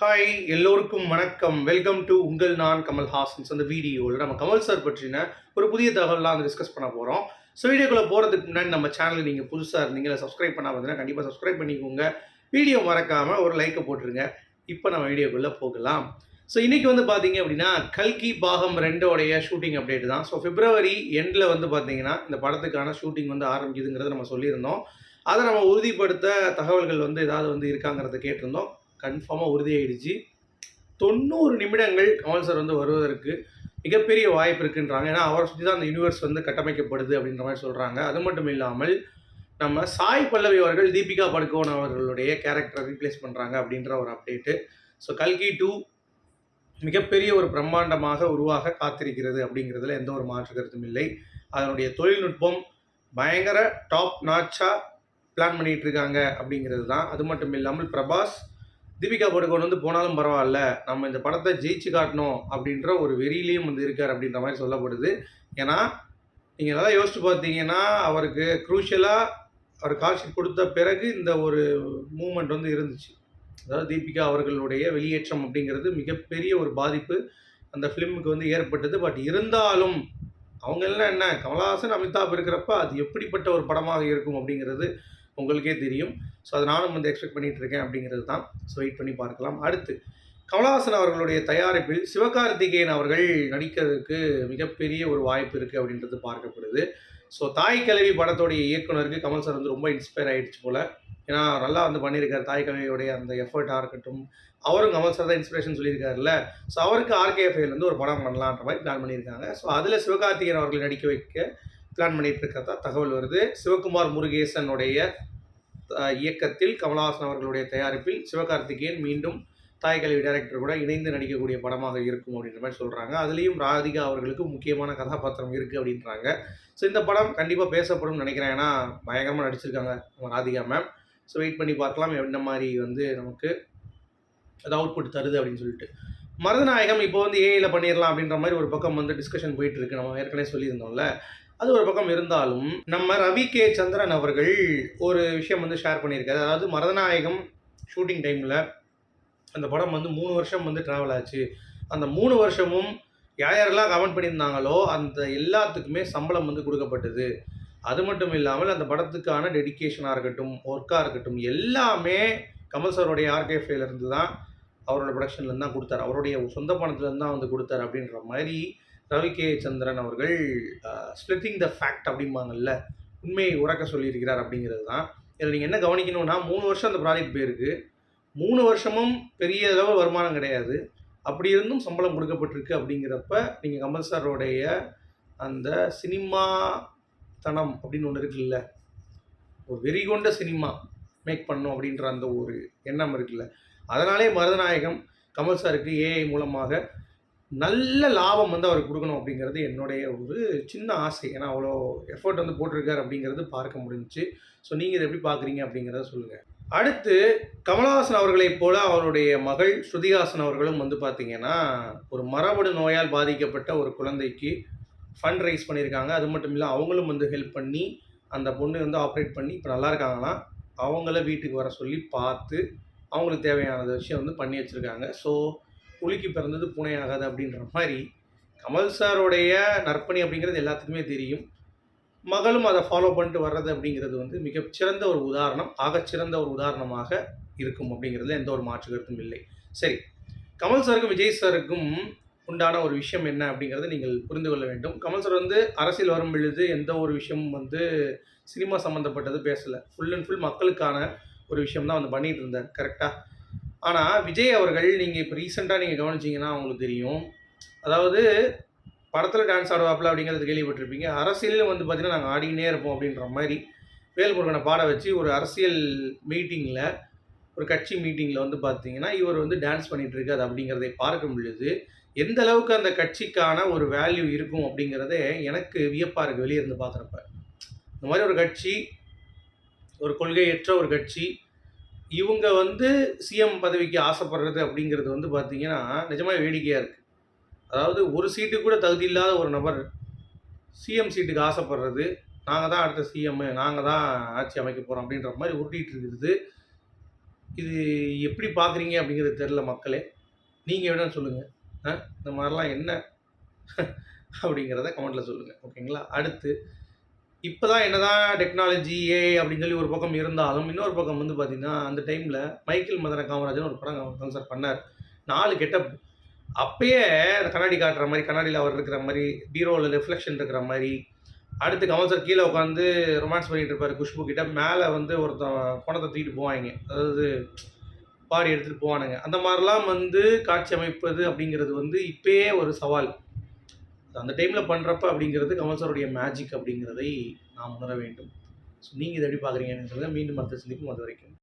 Hi எல்லோருக்கும் வணக்கம். Welcome to உங்கள் நான் கமல் ஹாசன்ஸ் அந்த வீடியோவில் நம்ம கமல் சார் பற்றின ஒரு புதிய தகவலாம் வந்து டிஸ்கஸ் பண்ண போகிறோம் ஸோ வீடியோக்குள்ளே போகிறதுக்கு முன்னாடி நம்ம சேனல் நீங்கள் புதுசாக இருந்தீங்களா சப்ஸ்கிரைப் பண்ணால் பார்த்தீங்கன்னா கண்டிப்பாக சப்ஸ்கிரைப் பண்ணிக்கோங்க. வீடியோ மறக்காமல் ஒரு லைக்கை போட்டுருங்க. இப்போ நம்ம வீடியோக்குள்ளே போகலாம். ஸோ இன்றைக்கி வந்து பார்த்தீங்க அப்படின்னா கல்கி பாகம் ரெண்டோடைய ஷூட்டிங் அப்டேட் தான். ஸோ பிப்ரவரி எண்டில் வந்து பார்த்தீங்கன்னா இந்த படத்துக்கான ஷூட்டிங் வந்து ஆரம்பிக்குதுங்கிறத நம்ம சொல்லியிருந்தோம். அதை நம்ம உறுதிப்படுத்த தகவல்கள் வந்து ஏதாவது வந்து இருக்காங்கிறத கேட்டிருந்தோம். கன்ஃபார்மாக உறுதியாயிடுச்சு. தொண்ணூறு நிமிடங்கள் கமல் சார் வந்து வருவதற்கு மிகப்பெரிய வாய்ப்பு இருக்குன்றாங்க. ஏன்னா அவரை சுற்றி தான் அந்த யூனிவர்ஸ் வந்து கட்டமைக்கப்படுது அப்படின்ற மாதிரி சொல்கிறாங்க அது மட்டும் இல்லாமல் நம்ம சாய் பல்லவி அவர்கள் தீபிகா படுகோன் அவர்களுடைய கேரக்டரை ரீப்ளேஸ் பண்ணுறாங்க அப்படின்ற ஒரு அப்டேட்டு ஸோ கல்கி டூ மிகப்பெரிய ஒரு பிரம்மாண்டமாக உருவாக காத்திருக்கிறது அப்படிங்கிறதுல எந்த ஒரு மாற்று கருத்தும் இல்லை. அதனுடைய தொழில்நுட்பம் பயங்கர டாப் நாச்சாக பிளான் பண்ணிகிட்ருக்காங்க இருக்காங்க அப்படிங்கிறது தான். அது மட்டும் இல்லாமல் பிரபாஸ் தீபிகா படுகோன் வந்து போனாலும் பரவாயில்ல நம்ம இந்த படத்தை ஜெயிச்சு காட்டணும் அப்படின்ற ஒரு வெறியிலையும் வந்து இருக்கார் அப்படின்ற மாதிரி சொல்லப்படுது. ஏன்னா நீங்கள் நல்லா யோசிச்சு பார்த்தீங்கன்னா அவருக்கு குரூஷியலாக அவர் காட்சி கொடுத்த பிறகு இந்த ஒரு மூமெண்ட் வந்து இருந்துச்சு. அதாவது தீபிகா அவர்களுடைய வெளியேற்றம் அப்படிங்கிறது மிகப்பெரிய ஒரு பாதிப்பு அந்த ஃபிலிமுக்கு வந்து ஏற்பட்டது. பட் இருந்தாலும் அவங்க எல்லாம் என்ன? கமலஹாசன் அமிதாப் இருக்கிறப்ப அது எப்படிப்பட்ட ஒரு படமாக இருக்கும் அப்படிங்கிறது உங்களுக்கே தெரியும். ஸோ அதை நானும் வந்து எக்ஸ்பெக்ட் பண்ணிட்டு இருக்கேன் அப்படிங்கிறது தான். ஸோ வெயிட் பண்ணி பார்க்கலாம். அடுத்து கமலஹாசன் அவர்களுடைய தயாரிப்பில் சிவகார்த்திகேயன் அவர்கள் நடிக்கிறதுக்கு மிகப்பெரிய ஒரு வாய்ப்பு இருக்குது அப்படின்றது பார்க்கப்படுது. ஸோ தாய் கலவி படத்தோடைய இயக்குனருக்கு கமல் சார் வந்து ரொம்ப இன்ஸ்பயர் ஆயிடுச்சு போல். ஏன்னா நல்லா வந்து பண்ணியிருக்கார். தாய் கலவியுடைய அந்த எஃபர்ட்டாக இருக்கட்டும் அவரும் கமல் சார் தான் இன்ஸ்பிரேஷன் சொல்லியிருக்காருல்ல. ஸோ அவருக்கு ஆர்கேஎஃப்ஐலேருந்து ஒரு படம் பண்ணலான்ற மாதிரி பிளான் பண்ணியிருக்காங்க. ஸோ அதில் சிவகார்த்திகேயன் அவர்கள் நடிக்க வைக்க பிளான் பண்ணிட்டு இருக்கிறதா தகவல் வருது. சிவகுமார் முருகேசனுடைய இயக்கத்தில் கமலஹாசன் அவர்களுடைய தயாரிப்பில் சிவகார்த்திகேயன் மீண்டும் தாய்கல்வி டைரக்டர் கூட இணைந்து நடிக்கக்கூடிய படமாக இருக்கும் அப்படின்ற மாதிரி சொல்கிறாங்க அதுலேயும் ராதிகா அவர்களுக்கு முக்கியமான கதாபாத்திரம் இருக்குது அப்படின்றாங்க. ஸோ இந்த படம் கண்டிப்பாக பேசப்படும்னு நினைக்கிறேன். ஏன்னா பயங்கரமாக நடிச்சிருக்காங்க நம்ம ராதிகா மேம் ஸோ வெயிட் பண்ணி பார்க்கலாம். என்ன மாதிரி வந்து நமக்கு அது அவுட்புட் தருது அப்படின்னு சொல்லிட்டு. மருதநாயகம் இப்போ வந்து ஏஐயில் பண்ணிடலாம் அப்படின்ற மாதிரி ஒரு பக்கம் வந்து டிஸ்கஷன் போயிட்டு இருக்கு. நம்ம ஏற்கனவே சொல்லியிருந்தோம்ல. அது ஒரு பக்கம் இருந்தாலும் நம்ம ரவி கே. சந்திரன் அவர்கள் ஒரு விஷயம் வந்து ஷேர் பண்ணியிருக்காரு. அதாவது மரதநாயகம் ஷூட்டிங் டைமில் அந்த படம் வந்து மூணு வருஷம் வந்து ட்ராவல் ஆச்சு. அந்த மூணு வருஷமும் யார் யாரெல்லாம் கமெண்ட் பண்ணியிருந்தாங்களோ அந்த எல்லாத்துக்குமே சம்பளம் வந்து கொடுக்கப்பட்டது. அது மட்டும் இல்லாமல் அந்த படத்துக்கான டெடிகேஷனாக இருக்கட்டும் ஒர்க்காக இருக்கட்டும் எல்லாமே கமல் சாருடைய ஆர்கேஃபேலேருந்து தான் அவரோட ப்ரொடக்ஷன்லேருந்து தான் கொடுத்தாரு. அவருடைய சொந்த பணத்துலேருந்து தான் வந்து கொடுத்தாரு அப்படின்ற மாதிரி ரவி கே சந்திரன் அவர்கள் ஸ்பிளிட்டிங் த ஃபேக்ட் அப்படிம்பாங்கல்ல உண்மையை உறக்க சொல்லியிருக்கிறார் அப்படிங்கிறது தான். இதில் நீங்கள் என்ன கவனிக்கணும்னா மூணு வருஷம் அந்த ப்ராஜெக்ட் போயிருக்கு. மூணு வருஷமும் பெரிய அளவு வருமானம் கிடையாது. அப்படி இருந்தும் சம்பளம் கொடுக்கப்பட்டிருக்கு அப்படிங்கிறப்ப நீங்கள் கமல் சாரோடைய அந்த சினிமா தனம் அப்படின்னு ஒன்று இருக்குல்ல ஒரு வெறி கொண்ட சினிமா மேக் பண்ணும் அப்படின்ற அந்த ஒரு எண்ணம் இருக்குல்ல. அதனாலே மருதநாயகம் கமல் சாருக்கு ஏஐ மூலமாக நல்ல லாபம் வந்து அவருக்கு கொடுக்கணும் அப்படிங்கிறது என்னுடைய ஒரு சின்ன ஆசை. ஏன்னா அவ்வளோ எஃபர்ட் வந்து போட்டிருக்காரு அப்படிங்கிறது பார்க்க முடிஞ்சுச்சு. ஸோ நீங்கள் இதை எப்படி பார்க்குறீங்க அப்படிங்கிறத சொல்லுங்கள் அடுத்து கமலஹாசன் அவர்களைப் போல அவருடைய மகள் ஸ்ருதிஹாசன் அவர்களும் வந்து பார்த்தீங்கன்னா ஒரு மரபணு நோயால் பாதிக்கப்பட்ட ஒரு குழந்தைக்கு ஃபண்ட் ரைஸ் பண்ணியிருக்காங்க. அது மட்டும் இல்லை அவங்களும் வந்து ஹெல்ப் பண்ணி அந்த பொண்ணு வந்து ஆப்ரேட் பண்ணி இப்போ நல்லா இருக்காங்களாம் அவங்கள வீட்டுக்கு வர சொல்லி பார்த்து அவங்களுக்கு தேவையான விஷயம் வந்து பண்ணி வச்சுருக்காங்க. ஸோ புலிக்கு பிறந்தது பூனை ஆகாது அப்படின்ற மாதிரி கமல் சாருடைய நற்பணி அப்படிங்கிறது எல்லாத்துக்குமே தெரியும். மகளும் அதை ஃபாலோ பண்ணிட்டு வர்றது அப்படிங்கிறது வந்து மிகச்சிறந்த ஒரு உதாரணம் ஆகச்சிறந்த ஒரு உதாரணமாக இருக்கும் அப்படிங்கிறதுல எந்த ஒரு மாற்று கருத்தும் இல்லை. சரி கமல் சாருக்கும் விஜய் சாருக்கும் உண்டான ஒரு விஷயம் என்ன அப்படிங்கிறத நீங்கள் புரிந்து கொள்ள வேண்டும். கமல் சார் வந்து அரசியல் வரும் பொழுது எந்த ஒரு விஷயமும் வந்து சினிமா சம்மந்தப்பட்டது பேசலை. ஃபுல் அண்ட் ஃபுல் மக்களுக்கான ஒரு விஷயம் தான் வந்து பண்ணிகிட்டு இருந்தார். கரெக்டாக ஆனால் விஜய் அவர்கள் நீங்கள் இப்போ ரீசெண்டாக நீங்கள் கவனிச்சிங்கன்னா அவங்களுக்கு தெரியும். அதாவது படத்தில் டான்ஸ் ஆடுவாப்பில் அப்படிங்கிறது கேள்விப்பட்டிருப்பீங்க. அரசியலில் வந்து பார்த்திங்கன்னா நாங்கள் ஆடிக்கினே இருப்போம் அப்படின்ற மாதிரி வேல்முருகனை பாட வச்சு ஒரு அரசியல் மீட்டிங்கில் ஒரு கட்சி மீட்டிங்கில் வந்து பார்த்தீங்கன்னா இவர் வந்து டான்ஸ் பண்ணிகிட்டு இருக்காது அப்படிங்கிறதை பார்க்கும் பொழுது எந்த அளவுக்கு அந்த கட்சிக்கான ஒரு வேல்யூ இருக்கும் அப்படிங்கிறதே எனக்கு வியப்பாக இருக்குது வெளியே இருந்து பார்க்குறப்ப இந்த மாதிரி ஒரு கட்சி ஒரு கொள்கையற்ற ஒரு கட்சி இவங்க வந்து சிஎம் பதவிக்கு ஆசைப்படுறது அப்படிங்கிறது வந்து பார்த்தீங்கன்னா நிஜமாக வேடிக்கையாக இருக்குது அதாவது ஒரு சீட்டு கூட தகுதி இல்லாத ஒரு நபர் சிஎம் சீட்டுக்கு ஆசைப்படுறது நாங்கள் தான் அடுத்த சிஎம்மு நாங்கள் தான் ஆட்சி அமைக்க போகிறோம் அப்படின்ற மாதிரி உருட்டிகிட்டு இருக்குது. இது எப்படி பார்க்குறீங்க அப்படிங்கிறது தெரில மக்களே. நீங்கள் வேணால் சொல்லுங்கள் ஆ இந்த மாதிரிலாம் என்ன? அப்படிங்கிறத கமெண்ட்டில் சொல்லுங்கள் ஓகேங்களா அடுத்து இப்போ தான் என்ன தான் டெக்னாலஜி ஏ அப்படின்னு சொல்லி ஒரு பக்கம் இருந்தாலும் இன்னொரு பக்கம் வந்து பார்த்திங்கன்னா அந்த டைமில் மைக்கேல் மதன காமராஜன் ஒரு படம் கன்சர்ட் பண்ணார். நாலு கெட்டப். அப்பயே அந்த கண்ணாடி காட்டுற மாதிரி கண்ணாடியில் அவர் இருக்கிற மாதிரி பீரோவில் ரிஃப்ளெக்ஷன் இருக்கிற மாதிரி அடுத்து கமல் சார் கீழே உட்காந்து ரொமான்ஸ் பண்ணிட்டு இருப்பார் குஷ்பு கிட்ட. மேலே வந்து ஒருத்தன் பணத்தை தூக்கிட்டு போவாங்க. அதாவது பாடி எடுத்துகிட்டு போவானுங்க. அந்த மாதிரிலாம் வந்து காட்சி அமைப்பது அப்படிங்கிறது வந்து இப்பயே ஒரு சவால். அந்த டைமில் பண்ணுறப்ப அப்படிங்கிறது கமல் சாருடைய மேஜிக் அப்படிங்கிறதை நாம் உணர வேண்டும். ஸோ நீங்கள் இதை எப்படி பார்க்குறீங்கன்னு சொல்லுங்கள் மீண்டும் அடுத்த சந்திப்பும் அது வரைக்கும்.